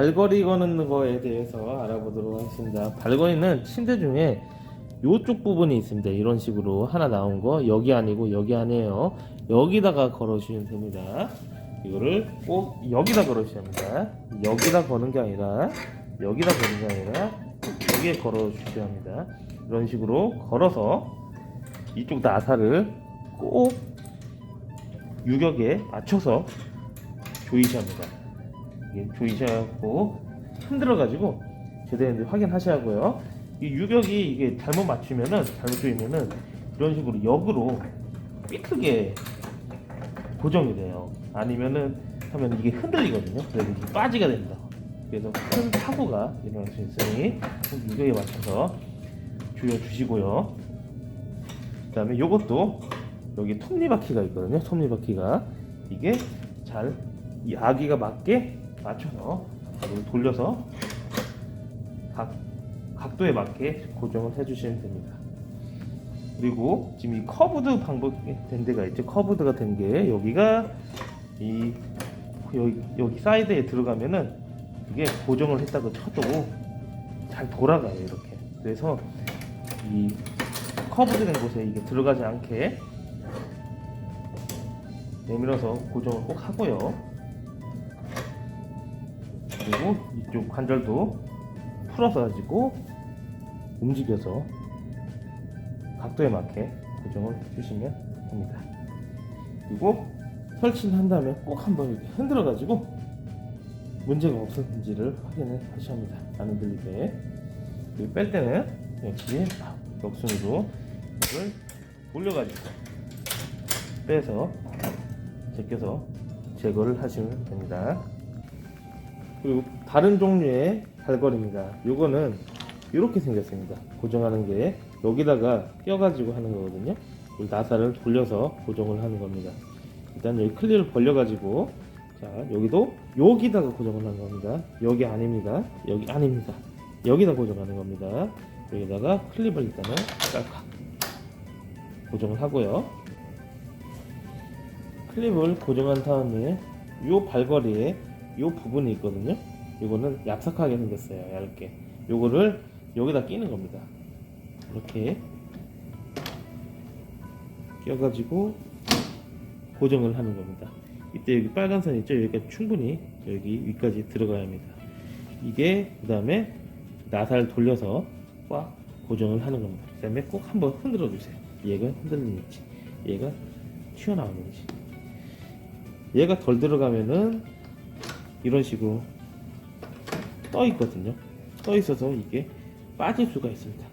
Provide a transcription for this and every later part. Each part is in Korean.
발걸이 거는 거에 대해서 알아보도록 하겠습니다. 발걸이는 침대 중에 이쪽 부분이 있습니다. 이런 식으로 하나 나온 거 여기 아니고 여기 아니에요. 여기다가 걸어주시면 됩니다. 이거를 꼭 여기다 걸어주셔야 합니다. 여기다 거는 게 아니라 여기다 거는 게 아니라 여기에 걸어주셔야 합니다. 이런 식으로 걸어서 이쪽 나사를 꼭 유격에 맞춰서 조이셔야 합니다. 이게 조이셔갖고 흔들어가지고 제대로 확인하셔야 하고요. 이 유격이 이게 잘못 맞추면은 잘못 조이면은 이런 식으로 역으로 삐뚤게 고정이 돼요. 아니면은 하면 이게 흔들리거든요. 그래서 이게 빠지가 됩니다. 그래서 큰 사고가 일어날 수 있으니 꼭 유격에 맞춰서 조여 주시고요. 그 다음에 요것도 여기 톱니바퀴가 있거든요. 톱니바퀴가 이게 잘 이 아기가 맞게 맞춰서 돌려서 각 각도에 맞게 고정을 해주시면 됩니다. 그리고 지금 이 커브드 방법이 된 데가 있죠. 커브드가 된 게 여기가 이 여기, 여기 사이드에 들어가면은 이게 고정을 했다고 쳐도 잘 돌아가요 이렇게. 그래서 이 커브드 된 곳에 이게 들어가지 않게 내밀어서 고정을 꼭 하고요. 그리고 이쪽 관절도 풀어서 가지고 움직여서 각도에 맞게 고정을 해주시면 됩니다. 그리고 설치를 한 다음에 꼭 한번 이렇게 흔들어 가지고 문제가 없었는지를 확인을 하셔야 합니다. 안 흔들리게. 그리고 뺄 때는 역시 역순으로 이걸 올려가지고 빼서 제껴서 제거를 하시면 됩니다. 그리고 다른 종류의 발걸입니다. 요거는 이렇게 생겼습니다. 고정하는 게 여기다가 껴가지고 하는 거거든요. 이 나사를 돌려서 고정을 하는 겁니다. 일단 여기 클리를 벌려가지고 자 여기도 여기다가 고정을 하는 겁니다. 여기 아닙니다. 여기 아닙니다. 여기다 고정하는 겁니다. 여기다가 클립을 일단은 깍깍 고정을 하고요. 클립을 고정한 다음에 이 발걸이에 이 부분이 있거든요. 이거는 얍삭하게 생겼어요. 얇게. 요거를 여기다 끼는 겁니다. 이렇게 껴가지고 고정을 하는 겁니다. 이때 여기 빨간 선 있죠? 여기가 충분히 여기 위까지 들어가야 합니다. 이게 그 다음에 나사를 돌려서 꽉 고정을 하는 겁니다. 그 다음에 꼭 한번 흔들어 주세요. 얘가 흔들리는지, 얘가 튀어나오는지. 얘가 덜 들어가면은 이런 식으로 떠 있거든요. 떠 있어서 이게 빠질 수가 있습니다.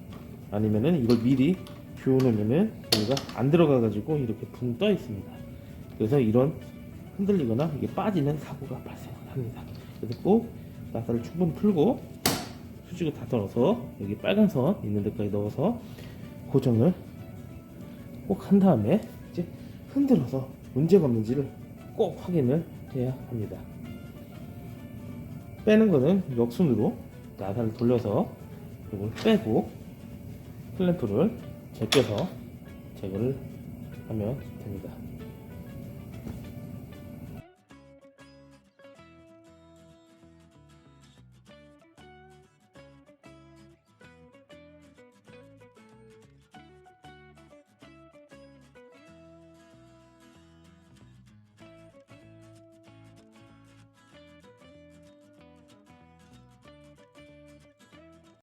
아니면은 이걸 미리 비워놓으면은 여기가 안 들어가가지고 이렇게 붕 떠 있습니다. 그래서 이런 흔들리거나 이게 빠지는 사고가 발생합니다. 그래서 꼭 나사를 충분히 풀고 수직을 다 넣어서 여기 빨간 선 있는 데까지 넣어서 고정을 꼭 한 다음에 이제 흔들어서 문제가 없는지를 꼭 확인을 해야 합니다. 빼는 거는 역순으로 나사를 돌려서 이걸 빼고 클램프를 제껴서 제거를 하면 됩니다.